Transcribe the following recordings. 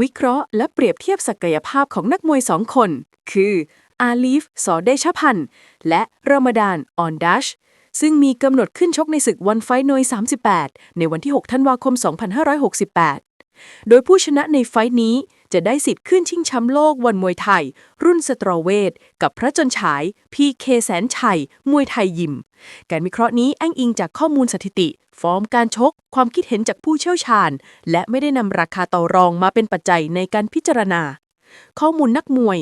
วิเคราะห์และเปรียบเทียบศักยภาพของนักมวยสองคน คือ อาลีฟ สอเดชพันธ์และรอมดาน ออนดัช ซึ่งมีกำหนดขึ้นชกในศึกวันไฟท์นอย 38 ในวันที่ 6 ธันวาคม 2568 โดยผู้ชนะในไฟน์นี้ จะได้สิทธิ์ขึ้นชิงแชมป์โลกวันมวยไทย รุ่นสตรอเวท กับพระจนฉาย พีเคแสนชัย มวยไทยยิม การวิเคราะห์นี้อ้างอิงจากข้อมูลสถิติ ฟอร์มการชก ความคิดเห็นจากผู้เชี่ยวชาญ และไม่ได้นำราคาต่อรองมาเป็นปัจจัยในการพิจารณา ข้อมูลนักมวย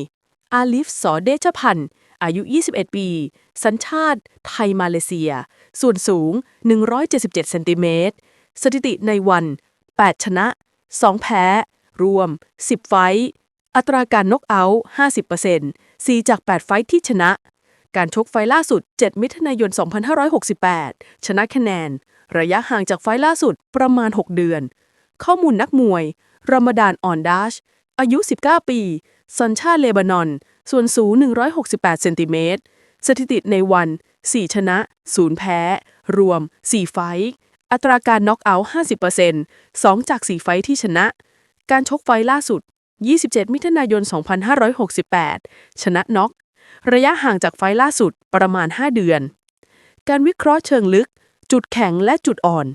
อาลิฟสอเดชพันธ์อายุ 21 ปี สัญชาติ ไทย มาเลเซีย ส่วนสูง 177 เซนติเมตร สถิติในวัน 8 ชนะ 2 แพ้ รวม 10 ไฟท์อัตราการน็อกเอาท์50% 4 จาก 8 ไฟท์ที่ชนะ การชกไฟล์ล่าสุด 7 มิถุนายน 2568 ชนะคะแนน ระยะห่างจากไฟล์ล่าสุดประมาณ 6 เดือน ข้อมูลนักมวยรามดานออนดัช อายุ 19 ปี สัญชาติเลบานอน ส่วนสูง 168 เซนติเมตร สถิติในวัน 4 ชนะ 0 แพ้ รวม 4 ไฟท์อัตราการน็อกเอาท์50% 2 จาก 4 ไฟท์ที่ชนะ การชกไฟล่าสุด 27 มิถุนายน 2568 ชนะน็อก ระยะห่างจากไฟล์ล่าสุดประมาณ 5 เดือน การวิเคราะห์เชิงลึก จุดแข็งและจุดอ่อน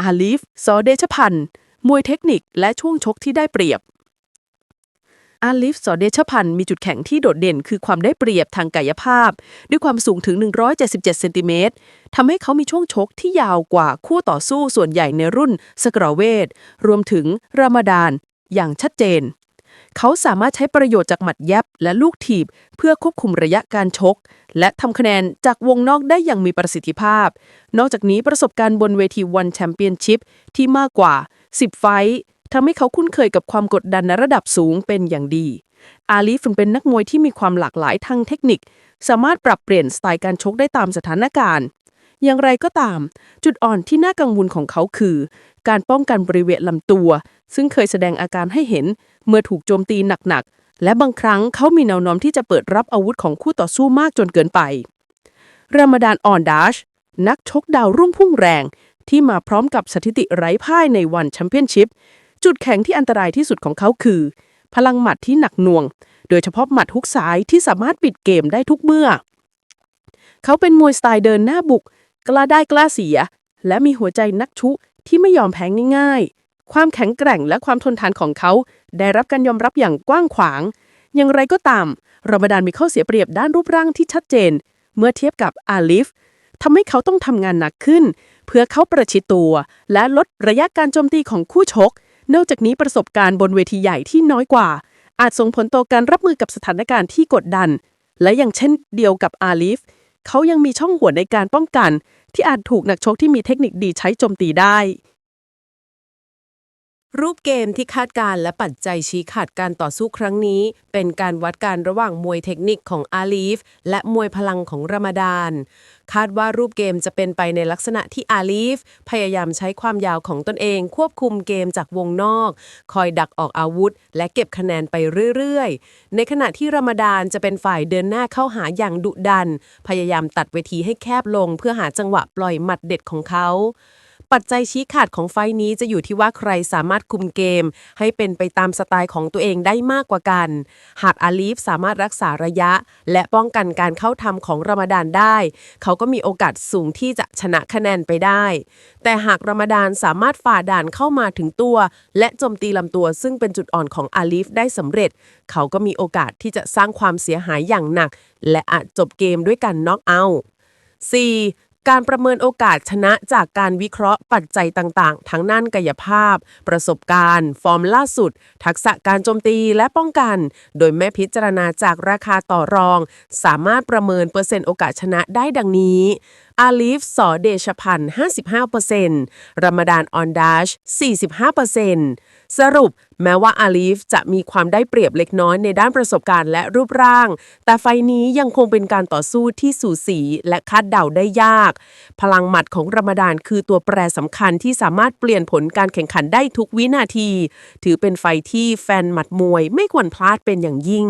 อาลีฟซอเดชพันธ์มวยเทคนิคและช่วงชกที่ได้เปรียบ อาลิฟสอเดชพันธ์มีจุดแข็งที่โดดเด่นคือความได้เปรียบทางกายภาพ ด้วยความสูงถึง 177 เซนติเมตรทำให้เขามีช่วงชกที่ยาวกว่าคู่ต่อสู้ส่วนใหญ่ในรุ่นสกรเวท รวมถึงรามดาน อย่างชัดเจน เขาสามารถใช้ประโยชน์จากหมัดแยบและลูกถีบ เพื่อควบคุมระยะการชก และทำคะแนนจากวงนอกได้อย่างมีประสิทธิภาพ นอกจากนี้ประสบการณ์บนเวทีวันแชมเปี้ยนชิพที่มากกว่า 10 ไฟ ทำให้เขาคุ้นเคยกับความกดดันในระดับสูงเป็นอย่างดี อาลีฟเป็นนักมวยที่มีความหลากหลายทางเทคนิค สามารถปรับเปลี่ยนสไตล์การชกได้ตามสถานการณ์ อย่างไรก็ตาม จุดอ่อนที่น่ากังวลของเขาคือ การป้องกันบริเวณลำตัว ซึ่งเคยแสดงอาการให้เห็นเมื่อถูกโจมตีหนักๆ และบางครั้งเขามีแนวโน้มที่จะเปิดรับอาวุธของคู่ต่อสู้มากจนเกินไปรามดานออนดัชนักชกดาวรุ่งพุ่งแรง ที่มาพร้อมกับสถิติไร้พ่ายในวันแชมเปี้ยนชิพ จุดแข็งที่อันตรายที่สุดของเขาคือ พลังหมัดที่หนักหน่วง โดยเฉพาะหมัดฮุกซ้ายที่สามารถปิดเกมได้ทุกเมื่อ เขาเป็นมวยสไตล์เดินหน้าบุก กล้าได้กล้าเสีย และมีหัวใจนักชุที่ไม่ยอมแพ้ง่ายๆ ความแข็งแกร่งและความทนทานของเขา ได้รับการยอมรับอย่างกว้างขวาง อย่างไรก็ตามรามดานมีข้อเสียเปรียบด้านรูปร่างที่ชัดเจน เมื่อเทียบกับอาลิฟทำให้เขาต้องทำงานหนักขึ้น เพื่อเขาประชิดตัว และลดระยะการโจมตีของคู่ชก นอกจากนี้ประสบการณ์บนเวทีใหญ่ที่น้อยกว่า อาจส่งผลต่อการรับมือกับสถานการณ์ที่กดดัน และอย่างเช่นเดียวกับอาลีฟเขายังมีช่องหัวในการป้องกัน ที่อาจถูกนักชกที่มีเทคนิคดีใช้โจมตีได้ รูปเกมที่คาดการณ์และปัจจัยชี้ขาดการต่อสู้ครั้งนี้ เป็นการวัดการระหว่างมวยเทคนิคของอาลีฟ และมวยพลังของรามดาน คาดว่ารูปเกมจะเป็นไปในลักษณะที่อาลีฟ พยายามใช้ความยาวของตนเอง ควบคุมเกมจากวงนอก คอยดักออกอาวุธ และเก็บคะแนนไปเรื่อยๆ ในขณะที่รามดานจะเป็นฝ่ายเดินหน้าเข้าหาอย่างดุดัน พยายามตัดเวทีให้แคบลง เพื่อหาจังหวะปล่อยหมัดเด็ดของเขา ปัจจัยชี้ขาดของไฟนี้จะอยู่ที่ว่าใครสามารถคุมเกม ให้เป็นไปตามสไตล์ของตัวเองได้มากกว่ากัน หากอาลีฟสามารถรักษาระยะ และป้องกันการเข้าทำของรามดานได้ เขาก็มีโอกาสสูงที่จะชนะคะแนนไปได้ แต่หากรามดานสามารถฝ่าด่านเข้ามาถึงตัว และโจมตีลำตัวซึ่งเป็นจุดอ่อนของอาลีฟได้สำเร็จ เขาก็มีโอกาสที่จะสร้างความเสียหายอย่างหนัก และอาจจบเกมด้วยการน็อกเอาท์ 4. การประเมินโอกาสชนะจากการวิเคราะห์ปัจจัยต่าง ๆ ทั้งด้านกายภาพ ประสบการณ์ ฟอร์มล่าสุด ทักษะการโจมตีและป้องกัน โดยไม่พิจารณาจากราคาต่อรอง สามารถประเมินเปอร์เซ็นต์โอกาสชนะได้ดังนี้ อาลีฟสอเดชพันธ์55%รามดานออนดัช45%สรุปแม้ว่าอาลีฟจะมีความได้เปรียบเล็กน้อยในด้านประสบการณ์และรูปร่าง แต่ไฟนี้ยังคงเป็นการต่อสู้ที่สูสีและคาดเดาได้ยาก พลังหมัดของรามดานคือตัวแปรสำคัญที่สามารถเปลี่ยนผลการแข่งขันได้ทุกวินาที ถือเป็นไฟที่แฟนหมัดมวยไม่ควรพลาดเป็นอย่างยิ่ง